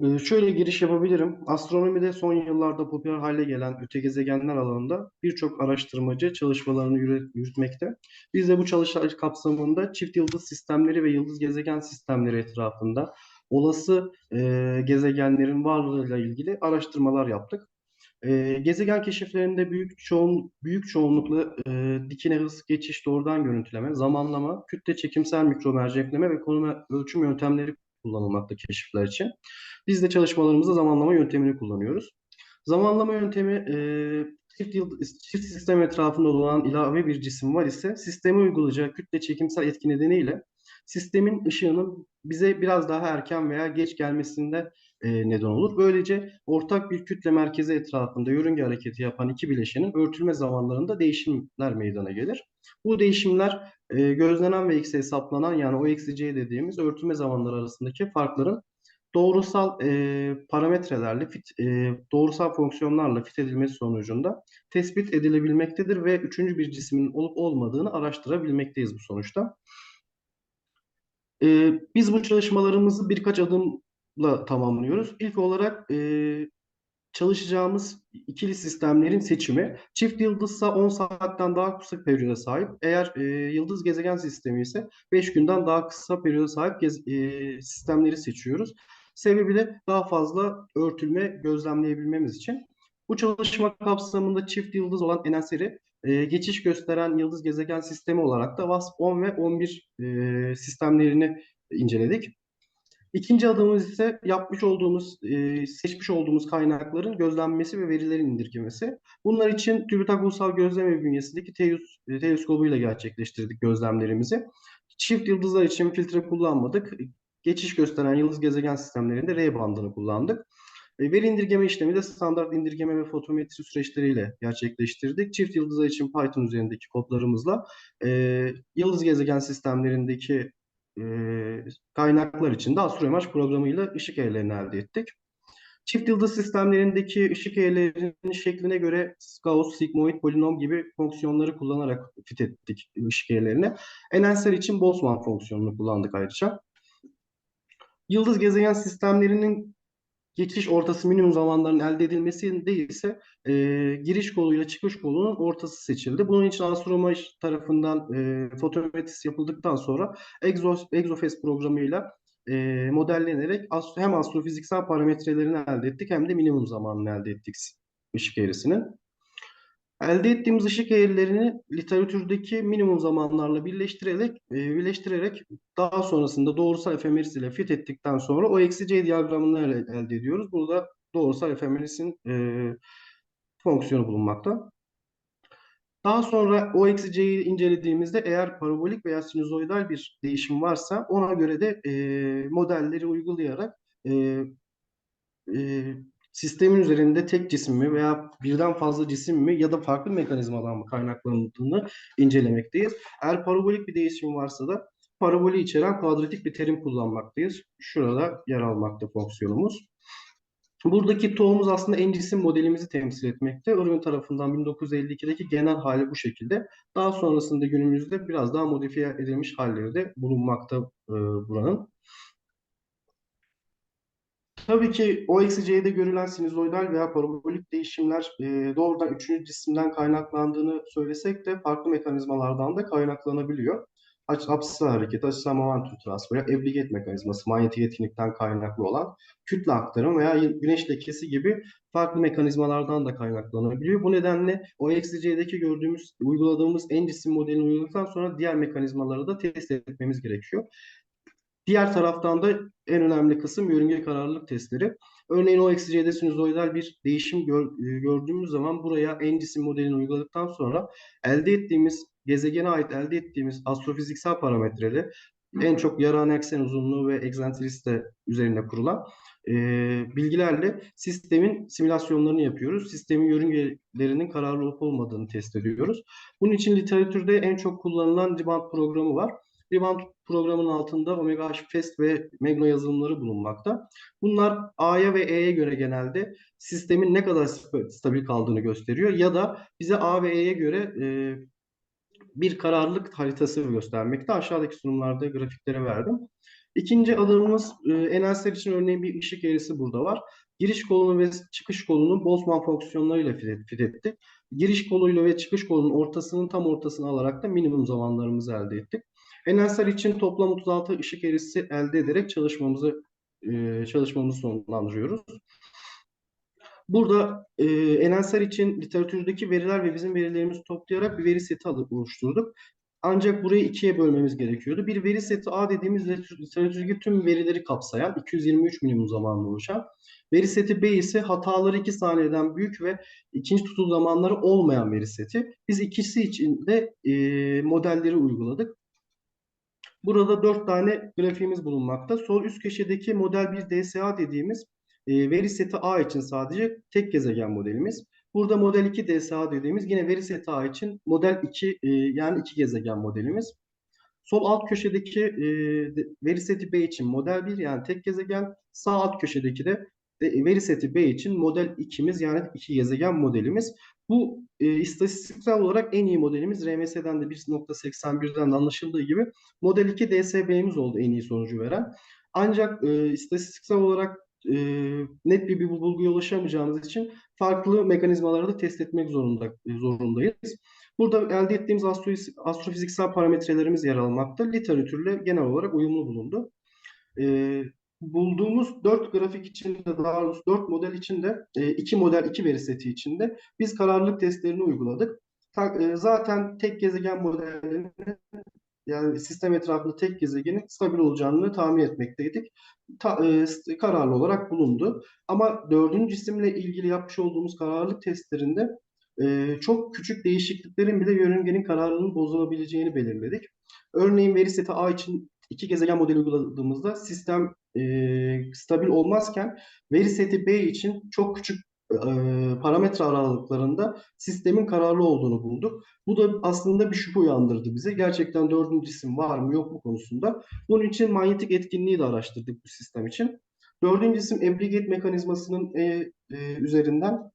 Ee, şöyle giriş yapabilirim. Astronomide son yıllarda popüler hale gelen öte gezegenler alanında birçok araştırmacı çalışmalarını yürü- yürütmekte. Biz de bu çalışmalar kapsamında çift yıldız sistemleri ve yıldız gezegen sistemleri etrafında olası e, gezegenlerin varlığıyla ilgili araştırmalar yaptık. E, gezegen keşiflerinde büyük çoğun büyük çoğunlukla e, dikine hız, geçiş, doğrudan görüntüleme, zamanlama, kütle çekimsel mikromercekleme ve konum ölçüm yöntemleri kullanılmakta keşifler için. Biz de çalışmalarımızda zamanlama yöntemini kullanıyoruz. Zamanlama yöntemi e, çift, yıldız, çift sistem etrafında dolan ilave bir cisim var ise sisteme uygulayacağı kütle çekimsel etki nedeniyle sistemin ışığının bize biraz daha erken veya geç gelmesinde neden olur. Böylece ortak bir kütle merkezi etrafında yörünge hareketi yapan iki bileşenin örtülme zamanlarında değişimler meydana gelir. Bu değişimler e, gözlenen ve x hesaplanan yani o eksi c dediğimiz örtülme zamanları arasındaki farkların doğrusal e, parametrelerle fit, e, doğrusal fonksiyonlarla fit edilmesi sonucunda tespit edilebilmektedir ve üçüncü bir cismin olup olmadığını araştırabilmekteyiz bu sonuçta. E, biz bu çalışmalarımızı birkaç adımla tamamlıyoruz. İlk olarak e, çalışacağımız ikili sistemlerin seçimi. Çift yıldızsa 10 saatten daha kısa periyoda sahip. Eğer e, yıldız gezegen sistemi ise 5 günden daha kısa periyoda sahip gez, e, sistemleri seçiyoruz. Sebebi de daha fazla örtülme gözlemleyebilmemiz için. Bu çalışma kapsamında çift yıldız olan Eneseri e, geçiş gösteren yıldız gezegen sistemi olarak da WASP-10 ve 11 e, sistemlerini inceledik. İkinci adımımız ise yapmış olduğumuz, e, seçmiş olduğumuz kaynakların gözlenmesi ve verilerin indirgemesi. Bunlar için TÜBİTAK Ulusal Gözlem bünyesindeki TEUS, teleskobuyla gerçekleştirdik gözlemlerimizi. Çift yıldızlar için filtre kullanmadık. Geçiş gösteren yıldız gezegen sistemlerinde R bandını kullandık. E, veri indirgeme işlemi de standart indirgeme ve fotometri süreçleriyle gerçekleştirdik. Çift yıldızlar için Python üzerindeki kodlarımızla e, yıldız gezegen sistemlerindeki e, kaynaklar için de astroimaj programıyla ışık eğrelerini elde ettik. Çift yıldız sistemlerindeki ışık eğrelerinin şekline göre Gauss, sigmoid, polinom gibi fonksiyonları kullanarak fit ettik ışık eğrelerini. Enensler için Boltzmann fonksiyonunu kullandık ayrıca. Yıldız gezegen sistemlerinin geçiş ortası minimum zamanların elde edilmesi değilse e, giriş koluyla çıkış kolunun ortası seçildi. Bunun için Astromaj tarafından e, fotometris yapıldıktan sonra Exos, Exofest programıyla e, modellenerek as, hem astrofiziksel parametrelerini elde ettik hem de minimum zamanını elde ettik ışık eğrisinin. Elde ettiğimiz ışık eğrilerini literatürdeki minimum zamanlarla birleştirerek, e, birleştirerek daha sonrasında doğrusal efemeris ile fit ettikten sonra o eksi c diyagramını elde ediyoruz. Burada doğrusal efemerisin e, fonksiyonu bulunmakta. Daha sonra o eksi c'yi incelediğimizde eğer parabolik veya sinüzoidal bir değişim varsa ona göre de e, modelleri uygulayarak e, e, sistemin üzerinde tek cisim mi veya birden fazla cisim mi ya da farklı mekanizmadan mı kaynaklandığını incelemekteyiz. Eğer parabolik bir değişim varsa da paraboli içeren kuadratik bir terim kullanmaktayız. Şurada yer almakta fonksiyonumuz. Buradaki tohumuz aslında en cisim modelimizi temsil etmekte. Irwin tarafından 1952'deki genel hali bu şekilde. Daha sonrasında günümüzde biraz daha modifiye edilmiş halleri de bulunmakta e, buranın. Tabii ki o eksi c'de görülen sinüzoidal veya parabolik değişimler e, doğrudan üçüncü cisimden kaynaklandığını söylesek de farklı mekanizmalardan da kaynaklanabiliyor. Aç, apsisal hareket, açısal momentum transferi, evliget mekanizması, manyetik etkinlikten kaynaklı olan kütle aktarım veya güneş lekesi gibi farklı mekanizmalardan da kaynaklanabiliyor. Bu nedenle o eksi c'deki gördüğümüz, uyguladığımız en cisim modelini uyguladıktan sonra diğer mekanizmaları da test etmemiz gerekiyor. Diğer taraftan da en önemli kısım yörünge kararlılık testleri. Örneğin o eksi c'de sinüzoidal bir değişim gör, e, gördüğümüz zaman buraya cisim modelini uyguladıktan sonra elde ettiğimiz gezegene ait elde ettiğimiz astrofiziksel parametreleri en çok yarağan eksen uzunluğu ve egzantrisite üzerine kurulan e, bilgilerle sistemin simülasyonlarını yapıyoruz. Sistemin yörüngelerinin kararlı olup olmadığını test ediyoruz. Bunun için literatürde en çok kullanılan Riband programı var. Rebound programının altında Omega H Fest ve Megno yazılımları bulunmakta. Bunlar A'ya ve E'ye göre genelde sistemin ne kadar stabil kaldığını gösteriyor ya da bize A ve E'ye göre e, bir kararlılık haritası göstermekte. Aşağıdaki sunumlarda grafiklere verdim. İkinci adımımız e, enelsler için örneğin bir ışık eğrisi burada var. Giriş kolunu ve çıkış kolunu Boltzmann fonksiyonlarıyla fit fit ettik. Giriş koluyla ve çıkış kolunun ortasının tam ortasını alarak da minimum zamanlarımızı elde ettik. Enelsler için toplam 36 ışık eğrisi elde ederek çalışmamızı e, çalışmamızı sonlandırıyoruz. Burada e, Enelsler için literatürdeki veriler ve bizim verilerimizi toplayarak bir veri seti alıp oluşturduk. Ancak burayı ikiye bölmemiz gerekiyordu. Bir veri seti A dediğimiz literatürdeki tüm verileri kapsayan 223 minimum zamanlı oluşan. Veri seti B ise hataları 2 saniyeden büyük ve ikinci tutul zamanları olmayan veri seti. Biz ikisi için de e, modelleri uyguladık. Burada dört tane grafiğimiz bulunmakta. Sol üst köşedeki model 1 DSA dediğimiz e, veri seti A için sadece tek gezegen modelimiz. Burada model 2 DSA dediğimiz yine veri seti A için model 2 e, yani iki gezegen modelimiz. Sol alt köşedeki e, veri seti B için model 1 yani tek gezegen, sağ alt köşedeki de veri seti B için model 2'miz yani iki gezegen modelimiz. Bu e, istatistiksel olarak en iyi modelimiz RMS'den de 1.81'den de anlaşıldığı gibi model 2 DSB'miz oldu en iyi sonucu veren. Ancak e, istatistiksel olarak e, net bir, bir bulguya ulaşamayacağımız için farklı mekanizmaları da test etmek zorunda zorundayız. Burada elde ettiğimiz astro, astrofiziksel parametrelerimiz yer almakta. Literatürle genel olarak uyumlu bulundu. E, bulduğumuz dört grafik içinde daha doğrusu dört model içinde e, iki model iki veri seti içinde biz kararlılık testlerini uyguladık. E, zaten tek gezegen modellerinin yani sistem etrafında tek gezegenin stabil olacağını tahmin etmekteydik. Ta, e, kararlı olarak bulundu. Ama dördüncü cisimle ilgili yapmış olduğumuz kararlılık testlerinde e, çok küçük değişikliklerin bile yörüngenin kararlılığını bozulabileceğini belirledik. Örneğin veri seti A için iki gezegen modeli uyguladığımızda sistem e, stabil olmazken veri seti B için çok küçük e, parametre aralıklarında sistemin kararlı olduğunu bulduk. Bu da aslında bir şüphe uyandırdı bize. Gerçekten dördüncü cisim var mı yok mu konusunda. Bunun için manyetik etkinliği de araştırdık bu sistem için. Dördüncü cisim aggregate mekanizmasının e, e, üzerinden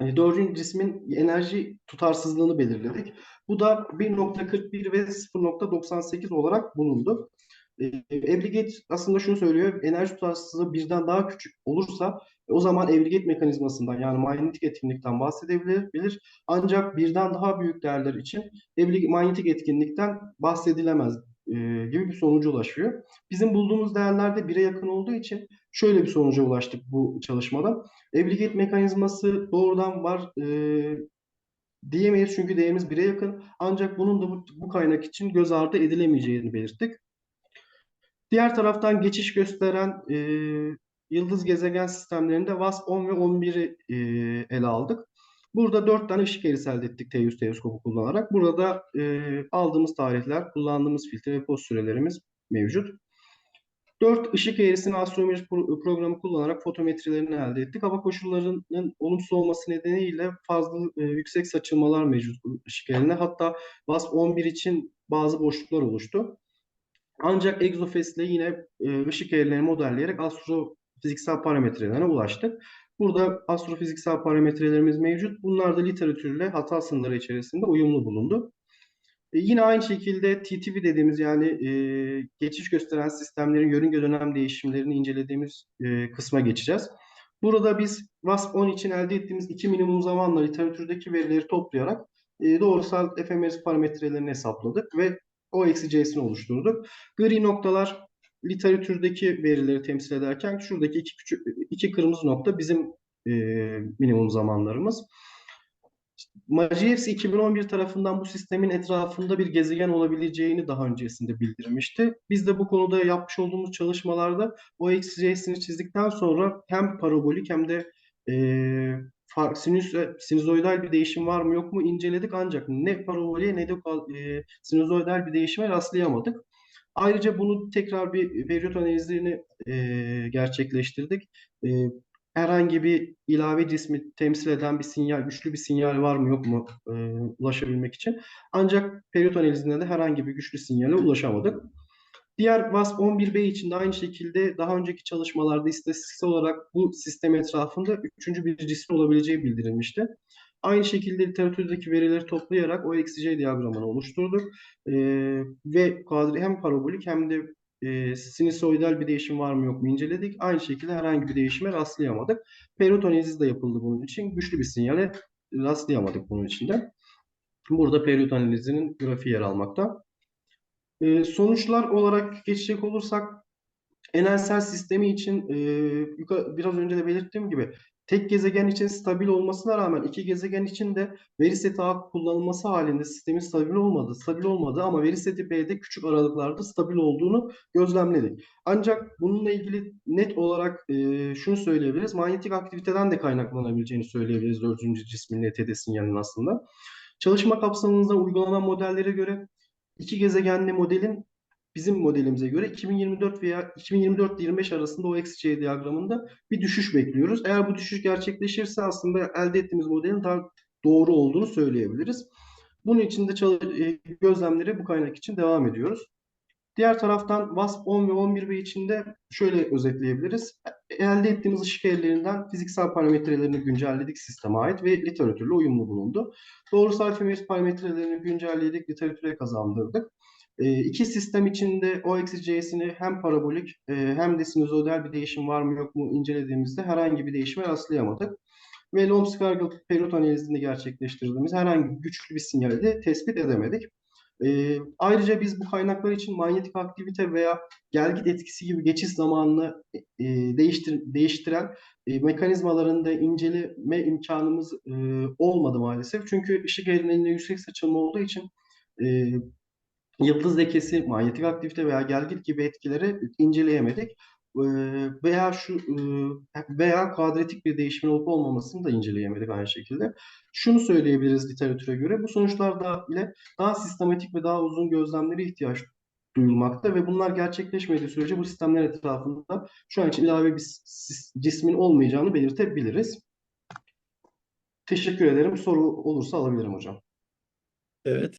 e, dördüncü cismin enerji tutarsızlığını belirledik. Bu da 1.41 ve 0.98 olarak bulundu. E, aslında şunu söylüyor, enerji tutarsızlığı birden daha küçük olursa o zaman Aggregate mekanizmasından yani manyetik etkinlikten bahsedebilir. Ancak birden daha büyük değerler için manyetik etkinlikten bahsedilemez e, gibi bir sonuca ulaşıyor. Bizim bulduğumuz değerlerde bire yakın olduğu için şöyle bir sonuca ulaştık bu çalışmada. Aggregate mekanizması doğrudan var e, diyemeyiz çünkü değerimiz bire yakın. Ancak bunun da bu kaynak için göz ardı edilemeyeceğini belirttik. Diğer taraftan geçiş gösteren e, yıldız gezegen sistemlerinde WASP-10 ve 11'i e, ele aldık. Burada dört tane ışık eğrisi elde ettik T100 teleskobu kullanarak. Burada e, aldığımız tarihler, kullandığımız filtre ve poz sürelerimiz mevcut. Dört ışık eğrisini astronomi programı kullanarak fotometrilerini elde ettik. Hava koşullarının olumsuz olması nedeniyle fazla e, yüksek saçılmalar mevcut ışık eğrine. Hatta WASP-11 için bazı boşluklar oluştu. Ancak Exofest ile yine e, ışık eğrilerini modelleyerek astrofiziksel parametrelerine ulaştık. Burada astrofiziksel parametrelerimiz mevcut. Bunlar da literatürle hata sınırları içerisinde uyumlu bulundu. E, yine aynı şekilde TTV dediğimiz yani e, geçiş gösteren sistemlerin yörünge dönem değişimlerini incelediğimiz e, kısma geçeceğiz. Burada biz WASP-10 için elde ettiğimiz iki minimum zamanla literatürdeki verileri toplayarak e, doğrusal efemeris parametrelerini hesapladık ve o eksi c'sini oluşturduk. Gri noktalar literatürdeki verileri temsil ederken şuradaki iki küçük iki kırmızı nokta bizim e, minimum zamanlarımız. Majewski 2011 tarafından bu sistemin etrafında bir gezegen olabileceğini daha öncesinde bildirmişti. Biz de bu konuda yapmış olduğumuz çalışmalarda o eksi c'sini çizdikten sonra hem parabolik hem de e, sinüs, sinüzoidal bir değişim var mı yok mu inceledik ancak ne paraboliye ne de e, sinüzoidal bir değişime rastlayamadık. Ayrıca bunu tekrar bir periyot analizlerini e, gerçekleştirdik. E, herhangi bir ilave cismi temsil eden bir sinyal, güçlü bir sinyal var mı yok mu e, ulaşabilmek için. Ancak periyot analizinde de herhangi bir güçlü sinyale ulaşamadık. Diğer WASP 11B için de aynı şekilde daha önceki çalışmalarda istatistiksel olarak bu sistem etrafında üçüncü bir cisim olabileceği bildirilmişti. Aynı şekilde literatürdeki verileri toplayarak o C diyagramını oluşturduk. Ee, ve kadri hem parabolik hem de e, sinüsoidal bir değişim var mı yok mu inceledik. Aynı şekilde herhangi bir değişime rastlayamadık. Peritonezis de yapıldı bunun için. Güçlü bir sinyale rastlayamadık bunun için de. Burada peritonealizinin grafiği yer almakta. E, sonuçlar olarak geçecek olursak Enelsel sistemi için e, biraz önce de belirttiğim gibi tek gezegen için stabil olmasına rağmen iki gezegen için de veri seti kullanılması halinde sistemin stabil olmadı, stabil olmadı ama veri seti B'de küçük aralıklarda stabil olduğunu gözlemledik. Ancak bununla ilgili net olarak e, şunu söyleyebiliriz. Manyetik aktiviteden de kaynaklanabileceğini söyleyebiliriz dördüncü cismin LTD sinyalinin aslında. Çalışma kapsamında uygulanan modellere göre iki gezegenli modelin bizim modelimize göre 2024 veya 2024-25 arasında o XY diyagramında bir düşüş bekliyoruz. Eğer bu düşüş gerçekleşirse aslında elde ettiğimiz modelin daha doğru olduğunu söyleyebiliriz. Bunun için de e, gözlemleri bu kaynak için devam ediyoruz. Diğer taraftan WASP 10 ve 11B içinde şöyle özetleyebiliriz. Elde ettiğimiz ışık eğrilerinden fiziksel parametrelerini güncelledik sisteme ait ve literatürle uyumlu bulundu. Doğrusal efemeris parametrelerini güncelledik, literatüre kazandırdık. E, iki sistem içinde O eksi C'sini hem parabolik e, hem de sinüzoidal bir değişim var mı yok mu incelediğimizde herhangi bir değişime rastlayamadık. Ve Lomskargel periyot analizini gerçekleştirdiğimiz herhangi güçlü bir sinyali de tespit edemedik. E, ayrıca biz bu kaynaklar için manyetik aktivite veya gelgit etkisi gibi geçiş zamanını e, değiştir, değiştiren e, mekanizmalarını da inceleme imkanımız e, olmadı maalesef. Çünkü ışık eğrilerinde yüksek saçılma olduğu için e, yıldız lekesi, manyetik aktivite veya gelgit gibi etkileri inceleyemedik. Veya şu veya kuadratik bir değişimin olup olmamasını da inceleyemedik aynı şekilde. Şunu söyleyebiliriz literatüre göre. Bu sonuçlarda ile daha sistematik ve daha uzun gözlemlere ihtiyaç duyulmakta ve bunlar gerçekleşmediği sürece bu sistemler etrafında şu an için ilave bir cismin olmayacağını belirtebiliriz. Teşekkür ederim. Soru olursa alabilirim hocam. Evet.